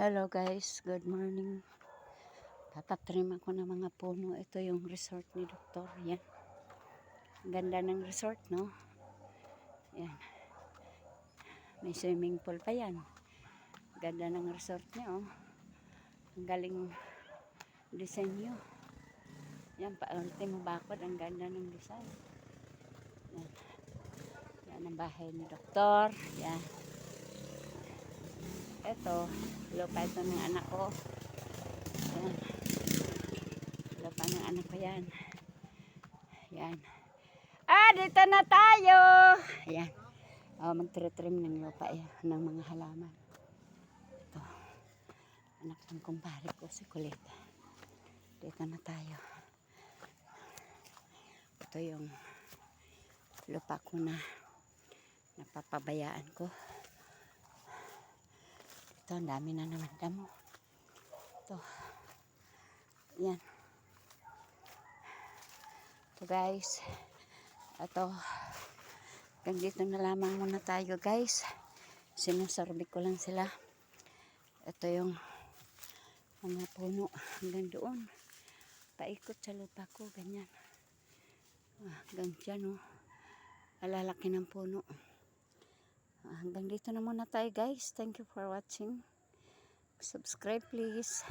Hello guys, good morning. Tatatrim ako ng mga puno. Ito yung resort ni Doktor. Yan. Ganda ng resort, no? Yan. May swimming pool pa yan. Ganda ng resort niya, oh. Ang galing disenyo. Yan, pa ultimo bakod. Ang ganda ng design. Yan. Yan ang bahay ni Doktor. Yan. Ito, lupa ito ng anak ko. Yan. Lupa ng anak ko yan. Yan. Ah, dito na tayo! Yan. Oh, magtritrim ng lupa yan, ng mga halaman. Ito. Anak ng kumpare ko, si Kulita. Dito na tayo. Ito yung lupa ko na napapabayaan ko. Ito, ang dami na naman damo. Ito. Yan. Ito guys. Ito. Hanggang dito na lamang muna tayo guys. Sinusorbe ko lang sila. Ito yung mga puno hanggang doon. Paikot sa lupa ko. Ganyan. Ah, hanggang dyan oh. Alalaki ng puno. Hanggang dito na muna tayo guys. Thank you for watching. Subscribe please.